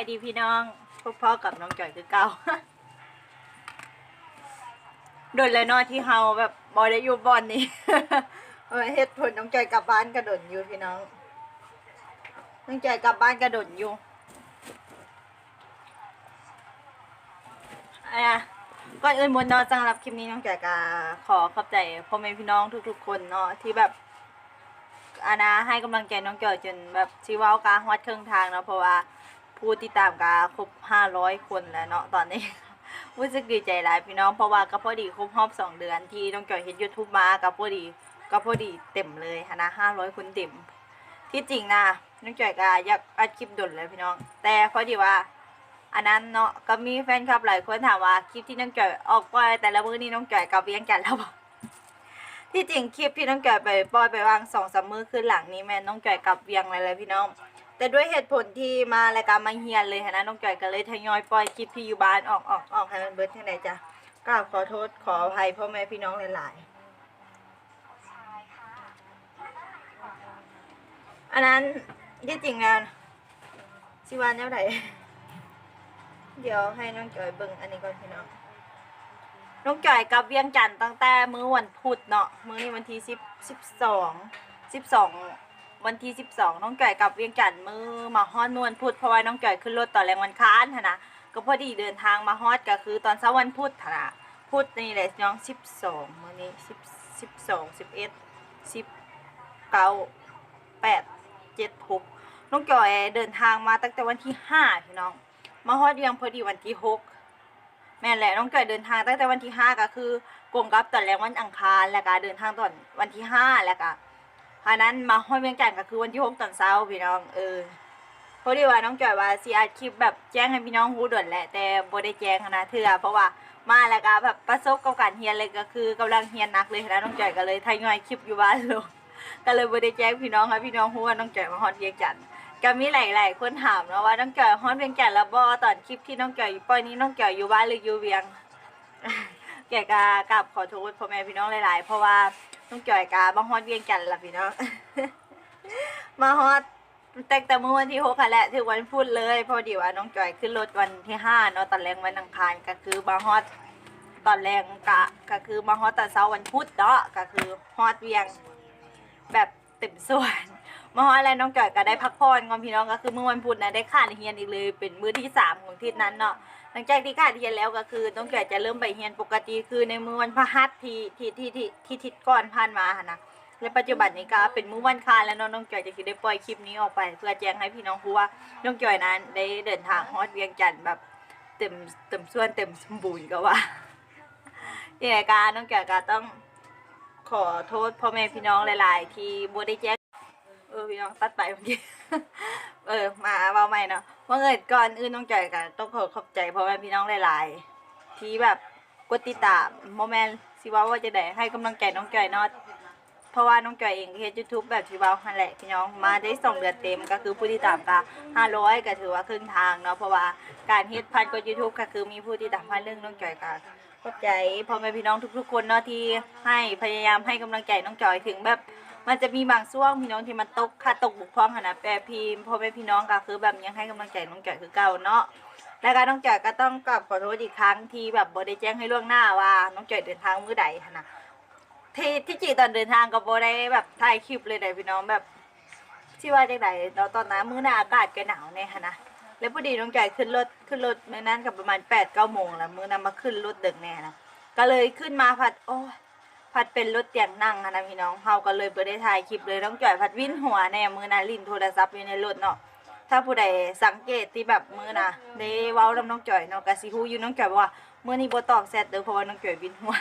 ายดีพี่น้องพวกพ่อกับน้องจ่อยคือเก่าโดนเลยนอที่เฮาแบบบอยได้อยู่บอนนี่เฮ็ดผลน้องจ่อยกลับบ้านกระโดดอยู่พี่น้องน้องจ่อยกลับบ้านกระโดดอยู่อะก่อนอื่นบนนอสำหรับคลิปนี้น้องจ่อยก็ขอขอบใจพ่อแม่พี่น้องทุก ๆ คนเนาะที่แบบอานาให้กำลังใจน้องจอยจนแบบชีว่ากาฮอดเครึ่องทางเนาะเพราะว่า ผู้ติดตามกาครบห้าร้อยคนแล้วเนาะตอนนี้ รู้สึกดีใจหลายพี่น้องเพราะว่าก็พอดีครบรอบสองเดือนที่น้องจอยเห็นยูทูบมาก็พอดีก็พอดีเต็มเลยฮะนะห้าร้อยคนเต็ม ที่จริงนะน้องจอยก็อยากอัดคลิปดุนเลยพี่น้อง แต่พอดีว่า อันนั้นเนาะก็มีแฟนคลับหลายคนถามว่าคลิปที่น้องจอยออกไปแต่ละมื้อนี้น้องจอยกับเวียงกันแล้วบอกที่จริงคลิปที่น้องจอยไปปล่อยไปวางสองสามมือขึ้นหลังนี้แม่น้องจอยกับเวียงเลยเลยพี่น้อง แต่ด้วยเหตุผลที่มารายการมาเฮียนเลยนะน้องจอยก็เลยทยอยปล่อยคลิปที่อยู่บ้านออกออกออกให้มันเบิดที่ไหนจ้ะกราบขอโทษขออภัยพ่อแม่พี่น้องหลายๆอันนั้นที่จริงนะชิวานแนวไหนเดี๋ยวให้น้องจอยเบิ่งอันนี้ก่อนพี่น้องน้องจ่อยกับเวียงจันทร์ตั้งแต่มื้อวันพุธเนาะมื้อนี้วันที่สิบสิบสองสิบสอง วันที่สิบสองน้องจ่อยกลับเวียงจันทร์มือมาฮอดมวันพุธเพราะว่าน้องจ่อยขึ้นรถต่อแรงวันค้านหั้นนะก็พอดีเดินทางมาฮอดก็คือตอนเช้าวันพุธหั้นนะพุธนี่แหละน้องสิบสองมื้อนี้สิบสิบสองสิบเอ็ดสิบเก้าแปดเจ็ดหกน้องจ่อยเดินทางมาตั้งแต่วันที่ห้าพี่น้องมาฮอดเวียงพอดีวันที่หกแม่แหละน้องจอยเดินทางตั้งแต่วันที่ห้าก็คือกงกับตอนแรกวันอังคารแล้วก็เดินทางตอนวันที่ห้าแล้วก็ พานั้นมาห้อยเวียงจันทน์ก็คือวันที่หกตอนเช้าพี่น้องเออเพราะดีว่าน้องจอยว่าสิอัดคลิปแบบแจ้งให้พี่น้องรู้ด่วนแหละแต่บ่ได้แจ้งนะเถื่อเพราะว่ามาแล้วก็แบบประสบกับการเรียนเลยก็คือกำลังเรียนหนักเลยนะน้องจอยก็เลยทยอยคลิปอยู่บ้านลงก็เลยบ่ได้แจ้งพี่น้องให้พี่น้องรู้ว่าน้องจอยมาฮอดเวียงจันทน์ก็มีหลายๆคนถามนะว่าน้องจอยฮอนเวียงแก่นแล้วบ่ตอนคลิปที่น้องจอยอยู่ปอยนี้น้องจอยอยู่บ้านหรืออยู่เวียงแกกากลับขอโทษพ่อแม่พี่น้องหลาย ๆ เพราะว่า น้องจอยกามาฮอดเวียงแก่นละพี่น้องมาฮอดแต่แต่เมื่อวันที่หกค่ะแหละถึงวันพุธเลยเพอดีว่าน้องจอยขึ้นรถวันที่ห้าเนาะตอนแรงวันอังคารก็คือมาฮอดตอนแรงกะก็คือมาฮอดตอนเช้าวันพุธเนาะก็คือฮอดเวียงแบบเต็มส่วนมาฮอดแล้วน้องจอยก็ได้พักผ่อนก่อนพี่น้องก็คือเมื่อวันพุธนะได้ข่าดเรียนอีกเลย เป็นมื้อที่สามของทิตย์นั้นเนาะ หลังจากที่ขาดเรียนแล้วก็คือน้องจอยจะเริ่มไปเรียนปกติคือในมื้อวันพฤหัสที่ที่ที่ที่ที่ทิศก่อนผ่านมาหั้นะและปัจจุบันนี้ก็เป็นมื้อวันคารแล้วเนาะน้องจอยจะคิดได้ปล่อยคลิปนี้ออกไป เพื่อแจ้งให้พี่น้องรู้ว่าน้องจอยนั้นได้เดินทางฮอดเวียงจันทน์แบบเต็มเต็มส่วนเต็มสมบูรณ์ก็ว่ายังไงกาน้องจอยก็ต้องขอโทษพ่อแม่พี่น้องหลาย ๆ ที่บ่ได้แจ้งเออพี่น้องตัดไปเมื่อกี้ เออ มาเบาใหม่เนาะว่าเงินก่อนอื่นน้องจอยกันต้องขอขอบใจพ่อแม่พี่น้องหลาย ๆ ที่แบบกดติดตามโมแมนสิว่าว่าจะได้ให้กำลังใจน้องจอยเนาะเพราะว่าน้องจอยเองเฮ็ดยูทูบแบบที่ว่าหันแหละพี่น้องมาได้สองเดือนเต็มก็คือผู้ติดตามก็ห้าร้อยก็ถือว่าครึ่งทางเนาะเพราะว่าการเฮ็ดพันกดยูทูบก็คือมีผู้ติดตามพันเรื่องน้องจอยก็ขอบใจพ่อแม่พี่น้องทุกๆ คนเนาะที่ให้พยายามให้กำลังใจน้องจอยถึงแบบ มันจะมีบางช่วงพี่น้องที่มันตกค่าตกบุกพร่องค่ะนะแปรพิมพ์พ่อแม่พี่น้องก็คือแบบยังให้กำลังใจน้องจ่อยคือเก่าเนาะและการน้องจ่อยก็ต้องกลับขอโทษอีกครั้งที่แบบบได้แจ้งให้ล่วงหน้าว่าน้องจ่อยเดินทางมื้อใดค่ะนะที่ที่จริงตอนเดินทางก็บได้แบบถ่ายคลิปเลยได้พี่น้องแบบที่ว่าจังไดเนาตอนนั้นมื้อหน้าอากาศก็หนาวแน่ค่ะนะแล้วพอดีน้องจ่อยขึ้นรถขึ้นรถมื้อนั้นก็ประมาณ8 9โมงแล้วมื้อนั้นมาขึ้นรถดึกแน่นะก็เลยขึ้นมาผัดโอ้ย พัดเป็นรถเตียงนั่งอะนะพี่น้องเฮาก็เลยบ่ได้ถ่ายคลิปเลยน้องจ่อยพัดวิ่นหัวแน่มือนาลิ้นโทรศัพท์อยู่ในรถเนาะถ้าผู้ใดสังเกตที่แบบมือนะได้เว้านํน้องจ่อยเนาะก็สิฮู้อยู่น้องจ่อยว่ามื้อนี้บ่ตอบแชทเด้อเพราะว่าน้องจ่อยวิ่นหัว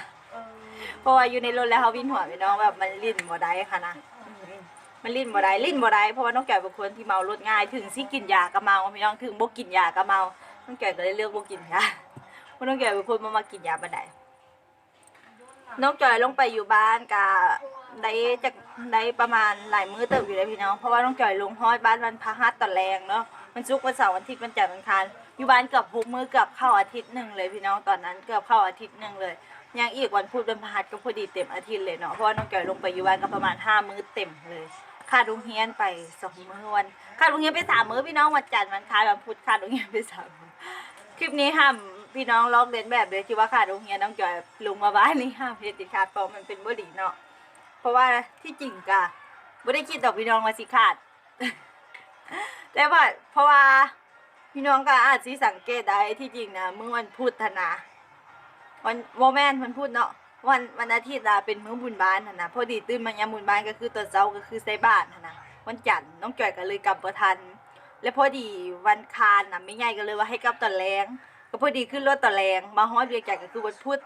เพราะว่าอยู่ในรถแล้วเฮาวิ่นหัวพี่น้องแบบมันลิ้นบ่ได้ค่ะนะอืมมันลิ้นบ่ได้ลิ้นบ่ได้เพราะว่าน้องจ่อยเป็นคนที่เมารถง่ายถึงสิกินยาก็เมาพี่น้องถึงบ่กินยาก็เมาน้องจ่อยก็เลยเลือกบ่กินยาเพราะน้องจ่อยเป็นคนบ่มากินยาปานใด น้องจอยลงไปอยู่บ้านกะได้จากได้ประมาณหลายมื้อเติบอยู่เลยพี่น้อง เพราะว่าน้องจอยลงฮอดบ้านวันพฤหัสตอนแรงเนาะมันซุกวันเสาร์วันอาทิตย์วันจันทร์วันอังคารอยู่บ้านเกือบหกมื้อเกือบเข้าอาทิตย์หนึ่งเลยพี่น้องตอนนั้นเกือบเข้าอาทิตย์หนึ่งเลยยังอีกวันพุธวันพฤหัสก็พอดีเต็มอาทิตย์เลยเนาะเพราะว่าน้องจอยลงไปอยู่บ้านก็ประมาณห้ามื้อเต็มเลยค่าโรงเรียนไปสองมื้อวันค่าโรงเรียนไปสามมื้อพี่น้องวันจันทร์วันคานวันพุธค่าโรงเรียนไปสามคลิปนี้ห้าม พี่น้องลอกเลียนแบบเลยที่ว่าค่าโรงเรียนน้องจอยลุงมาบ้านนี่ห้ามเฮ็ดติดขาดเพราะมันเป็นบ่ดีเนาะเพราะว่าที่จริงกะบ่ได้คิดดอกพี่น้องว่าสิขาด แต่ว่าเพราะว่าพี่น้องก็อาจสิสังเกตได้ที่จริงนะเมื้อวันพุธธนะวันโมแมนมันพูดเนาะวันวันอาทิตย์อะเป็นมื้อบุญบ้านนะพอดีตื่นมายามบุญบ้านก็คือตอนเช้าก็คือใส่บาตรนะนะวันจันทร์น้องจ่อยก็เลยกลับบ่ทัน แล้วพอดีวันคานนะไม่ใหญ่ก็เลยว่าให้กลับตอนแรง ก็พอดีขึ้นรถตอแรงมาฮอดเวียงจันทน์ก็คือวันพุธ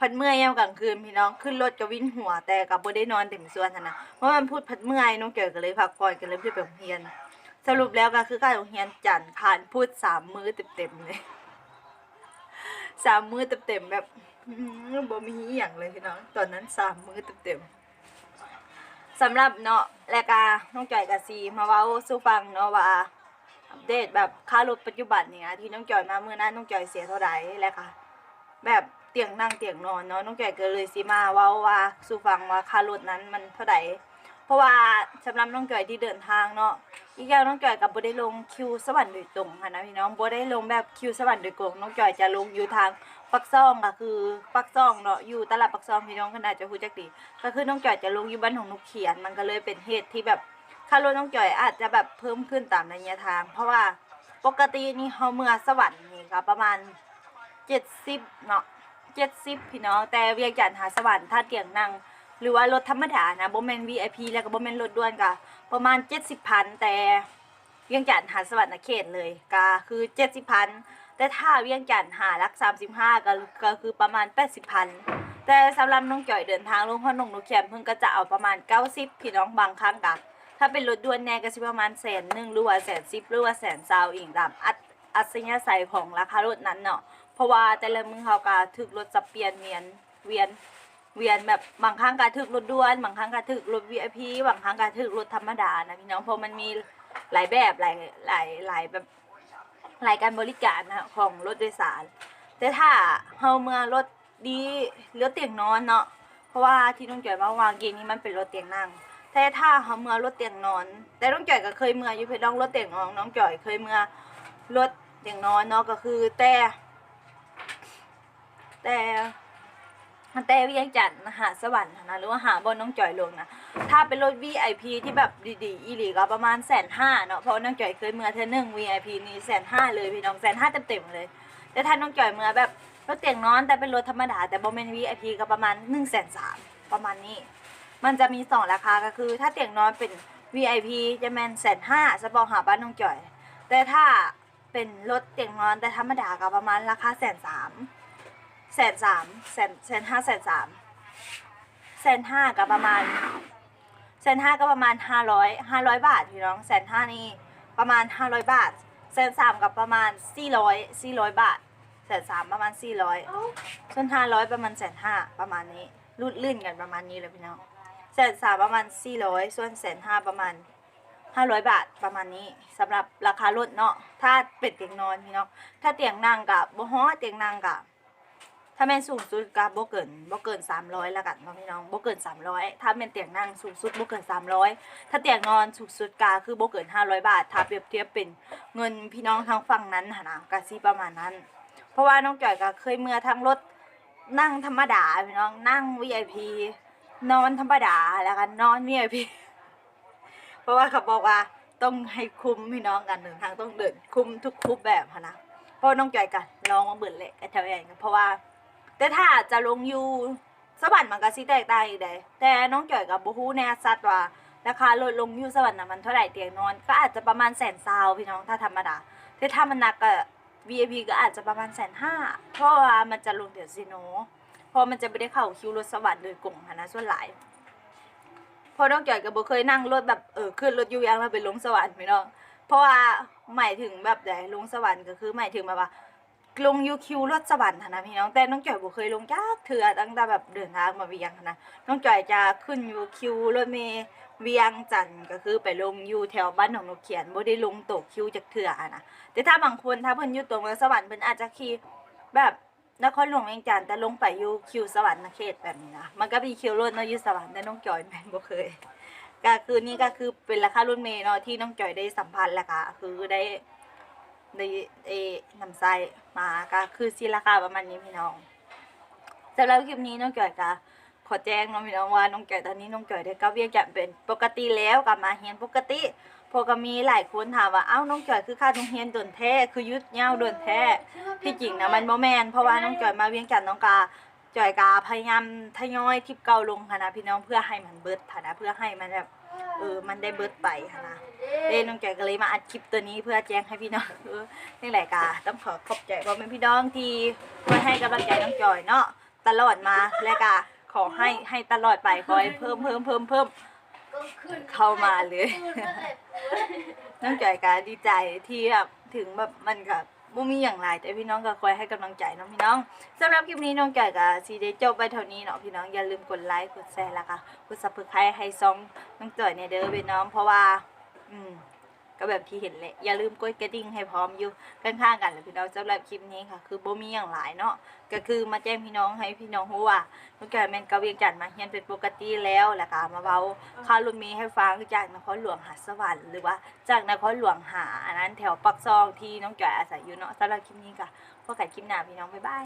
พันเมื่อยยามกลางคืนพี่น้องขึ้นรถก็วิ่นหัวแต่ก็บ่ได้นอนเต็มส่วนนะนะเพราะมันพูดพันเมื่อยน้องจ่อยก็เลยพักผ่อนก็เลยไม่ได้ไปโรงเรียน สรุปแล้วก็คือการโรงเรียนจันทร์ผ่านพูดสามมื้อเต็มๆเลยสามมื้อเต็มๆแบบบ่มีอหย่างเลยพี่น้องตอนนั้นสามมื้อเต็มๆสำหรับเนาะรายการน้องจ่อยกับซีมาเว้าสู่ฟังเนาะว่า อัปเดตแบบค่ารถปัจจุบันเนี่ยที่น้องจอยมาเมื่อนั้นน้องจอยเสียเท่าไหร่แล้วค่ะ แบบเตียงนั่งเตียงนอนเนาะน้องจอยก็เลยสิมาว้าว่าสู่ฟังว่าค่ารถนั้นมันเท่าไหร่เพราะว่าสำหรับน้องจอยที่เดินทางเนาะอีกอย่างน้องจอยกับบ่ได้ลงคิวสวรรค์โดยตรงค่ะนะพี่น้องบ่ได้ลงแบบคิวสวรรค์โดยตรงน้องจอยจะลงอยู่ทางปักซ่องก็คือปักซ่องเนาะอยู่ตลาดปักซ่องพี่น้องก็น่าจะรู้จักดีก็คือน้องจอยจะลงอยู่บ้านของนุกเขียนมันก็เลยเป็นเหตุที่แบบ ค่ารถน้องจอยอาจจะแบบเพิ่มขึ้นตามระยะทาง เพราะว่าปกตินี่เฮาเมื่อสวรรค์นี่ก็ประมาณ70เนาะ70พี่น้องแต่เวียงจันทน์หาสวรรค์ถ้าเตียงนั่งหรือว่ารถธรรมดานะโบ่แมน VIP แล้วก็บ่แมนรถด่วนก็ประมาณ70พันแต่เวียงจันทน์หาสวรรค์เขตเลยก็คือ70พันแต่ถ้าเวียงจันทน์หารัก35ก็ก็คือประมาณ80พันแต่สำหรับน้องจ่อยเดินทางลงพ่อหนงนกแคมเพิ่นก็จะเอาประมาณ90พี่น้องบางครั้งก็ ถ้าเป็นรถด่วนแน่ก็สิประมาณแสนหนึ่งหรือว่าแสนสิบหรือว่าแสนซาวอีกตามอัตอัศยาศัยของราคารถนั้นเนาะเพราะว่าแต่ละมือเขาก็ถึกรถจะเปลี่ยนเวียนเวียนเวียนแบบบางครั้งก็ถึกรถด่วนบางครั้งก็ถึกรถ VIP บางครั้งก็ถึกรถธรรมดานะพี่น้องเพราะมันมีหลายแบบหลายหลายหลายแบบหลายการบริการนะของรถโดยสาร แต่ถ้าเฮาเมื่อรถดีเลือเตียงนอนเนาะเพราะว่าที่น้องจอยมาวางเกมนี้มันเป็นรถเตียงนั่ง แต่ถ้าเฮาเมื่อรถเตียงนอน แต่น้องจ่อยก็เคยเมื่ออยู่เพื่อน้องรถเตียงนอนน้องจ่อยเคยเมื่อรถเตียงนอนเนาะก็คือแต่แต่แต่เวียงจันทน์หาสวรรค์นะหรือว่าหาบนน้องจ่อยลงนะถ้าเป็นรถ VIP ที่แบบดีๆอีหลีก็ประมาณแสนห้าเนาะเพราะน้องจ่อยเคยเมื่อเธอหนึ่ง VIP นี่แสนห้าเลยพี่น้องแสนห้าเต็มๆเลย แต่ถ้าน้องจ่อยเมื่อแบบรถเตียงนอนแต่เป็นรถธรรมดาแต่บ่เป็น VIP ก็ประมาณหนึ่งแสนสามประมาณนี้ มันจะมีสองราคาก็คือ ถ้าเตียงนอนเป็น VIP จะแมนแสนห้าสปองหาบ้านน้องจ่อย แต่ถ้าเป็นรถเตียงนอนแต่ธรรมดาก็ประมาณราคาแสนสามแสนสามแสนแสนห้าแสนสามแสนห้าก็ประมาณแสนห้าก็ประมาณห้าร้อยห้าร้อยบาทพี่น้องแสนห้านี่ประมาณห้าร้อยบาทแสนสามกับประมาณสี่ร้อยสี่ร้อยบาทแสนสามประมาณสี่ร้อยส่วนห้าร้อยประมาณแสนห้าประมาณนี้รุดลื่นกันประมาณนี้เลยพี่น้อง แสนสามประมาณสี่ร้อยส่วนแสนห้าประมาณห้าร้อยบาทประมาณนี้สำหรับราคารถเนาะถ้าเป็นเตียงนอนพี่น้องถ้าเตียงนั่งกับบ่ฮอเตียงนั่งกับถ้าแม่นสูงสุดก็บ่เกินบ่เกิน300แล้วกันเนาะพี่น้องบ่เกิน300ถ้าแม่นเตียงนั่งสูงสุดบ่เกิน300ถ้าเตียงนอนสูงสุดก็คือบ่เกิน500บาท ถ้าเปรียบเทียบเป็นเงินพี่น้องทางฝั่งนั้นหนนะก็สิประมาณนั้น เพราะว่าน้องจ่อยก็เคยเมื่อทั้งรถนั่งธรรมดาพี่น้องนั่ง VIP นอนธรรมดาแล้วก็นนอน VIP เพราะว่าเขาบอกว่าต้องให้คุ้มพี่น้องกันเดินทางต้องเดินคุ้มทุกรูปแบบนะเพราะน้องจอยกันลองมาเบิ่นแหละก็เท่าอย่างเพราะว่า แต่ถ้าจะลงอยู่สวรรค์มันก็สิแตกต่างอีกเด้แต่น้องจ่อยกับบ่ฮู้แน่ชัดว่าราคารถลงอยู่สวรรค์น่ะมันเท่าไหร่เตียงนอน ก็อาจจะประมาณแสนซาวพี่น้องถ้าธรรมดาแต่ถ้ามันหนักก็ VIP ก็อาจจะประมาณแสนห้าเพราะว่ามันจะลงเดี๋ยวซิโน พราะมันจะไม่ได้เข้าคิวรถสวรรค์โดยกลุ่มหั้นะส่วนหลายพราะน้องจอยก็บ่เคยนั่งรถแบบเออขึ้นรถยูยางแล้วไปลงสวรรค์พี่น้องเพราะว่าหมายถึงแบบใดลงสวรรค์ก็คือหมายถึงแบบว่าลงยูคิวรถสวรรค์นะพี่น้องแต่น้องจ่อยบ่เคยลงจักเถื่อตั้งแต่แบบเดินทางมาเวียงนะน้องจ่อยจะขึ้นยูคิวรถเมล์เวียงจันทน์ก็คือไปลงยูแถวบ้านของนกเขียนบ่ได้ลงตกคิวจากเถื่อนะแต่ถ้าบางคนถ้าเพิ่นอยู่ตรงเมืองสวรรค์เพิ่นอาจจะขี่แบบ นครหลวงเวียงจันทน์แต่ลงไปอยู่คิวสวรรค์เขตแบบนี้นะมันก็มีคิวรถเนาะอยู่สวรรค์แต่น้องจอยแม่นบ่เคยก็คือนี่ก็คือเป็นราคารุ่นเมย์เนาะที่น้องจอยได้สัมพันธ์แหละค่ะคือได้ได้เอนำไส้มาก็คือซีราคาประมาณนี้พี่น้องสำหรับคลิปนี้น้องจอยก็ขอแจ้งน้องพี่น้องว่าน้องจอยตอนนี้น้องจอยได้กลับเวียงจันทน์เป็นปกติแล้วกลับมาเฮียนปกติ พอก็มีหลายคนถามว่าเอ้าน้องจอยคือค่าโรงเรียนโดนแท้คือยุดเหย้าโดนแท้ที่จริงนะมันโมแมนเพราะว่าน้องจอยมาเวียงจันทน์น้องกาจอยกาพยายามทยอยทิปเก่าลงค่ะนะพี่น้องเพื่อให้มันเบิดค่ะนะเพื่อให้มันแบบเออมันได้เบิดไปค่ะนะเด้น้องจอยก็เลยมาอัดคลิปตัวนี้เพื่อแจ้งให้พี่น้องเออนี่แหละกาต้องขอขอบใจพ่อแม่พี่น้องที่คอยให้กำลังใจน้องจอยเนาะตลอดมาและกาขอให้ให้ตลอดไปคอยเพิ่มเพิ่มเพิ่มเพิ่ม เข้ามาเลย น้องจอยก็ดีใจที่แบบถึงแบบมันกับบ่มีอย่างไรแต่พี่น้องก็คอยให้กำลังใจเน้องพี่น้องสำหรับคลิปนี้น้องจอยก็สิได้จบไปเท่านี้เนาะพี่น้องอย่าลืมกดไลค์กดแชร์แล้วก็กดซับสไครต์ให้ซองน้องจอยในเด้อพี่น้องเพราะว่า อืม ก็แบบที่เห็นแหละอย่าลืมกดกระดิ่งให้พร้อมอยู่ข้างๆกันเลยพี่น้องสำหรับคลิปนี้ค่ะ คือบ่มีอย่างหลายเนาะก็คือมาแจ้งพี่น้องให้พี่น้องรู้ว่าน้องจอยแม่นกะเวียงจันทน์มาเฮียนเป็นปกติแล้วแล้วก็มาเว้าข่าวลุมีให้ฟังจากนครหลวงหาดสวรรค์หรือว่าจากนครหลวงหาอันนั้นแถวปักซองที่น้องจอยอาศัยอยู่เนาะสำหรับคลิปนี้ก็พบกันคลิปหน้าพี่น้องบ๊ายบาย